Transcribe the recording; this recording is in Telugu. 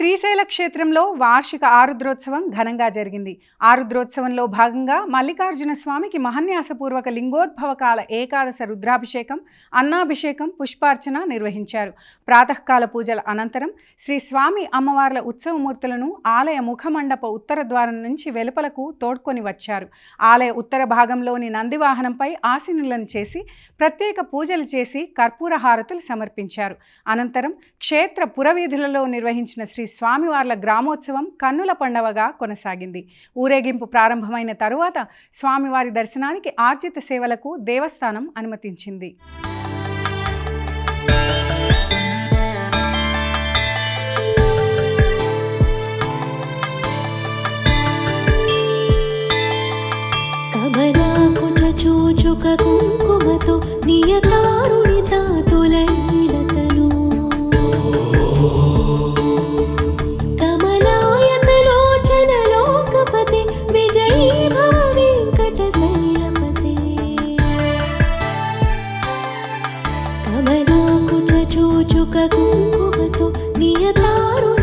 శ్రీశైల క్షేత్రంలో వార్షిక ఆరుద్రోత్సవం ఘనంగా జరిగింది. ఆరుద్రోత్సవంలో భాగంగా మల్లికార్జున స్వామికి మహన్యాసపూర్వక లింగోద్భవకాల ఏకాదశ రుద్రాభిషేకం అన్నాభిషేకం పుష్పార్చన నిర్వహించారు. ప్రాతకాల పూజల అనంతరం శ్రీ స్వామి అమ్మవార్ల ఉత్సవమూర్తులను ఆలయ ముఖమండప ఉత్తర ద్వారం నుంచి వెలుపలకు తోడ్కొని వచ్చారు. ఆలయ ఉత్తర భాగంలోని నందివాహనంపై ఆసీనులను చేసి ప్రత్యేక పూజలు చేసి కర్పూర హారతులు సమర్పించారు. అనంతరం క్షేత్ర పురవీధులలో నిర్వహించిన శ్రీ స్వామివార్ల గ్రామోత్సవం కన్నుల పండవగా కొనసాగింది. ఊరేగింపు ప్రారంభమైన తరువాత స్వామివారి దర్శనానికి ఆర్జిత సేవలకు దేవస్థానం అనుమతించింది. చూచుక కుంకుమతో నియతారుడు కమలాకుచ కుంకుమతో నియతారు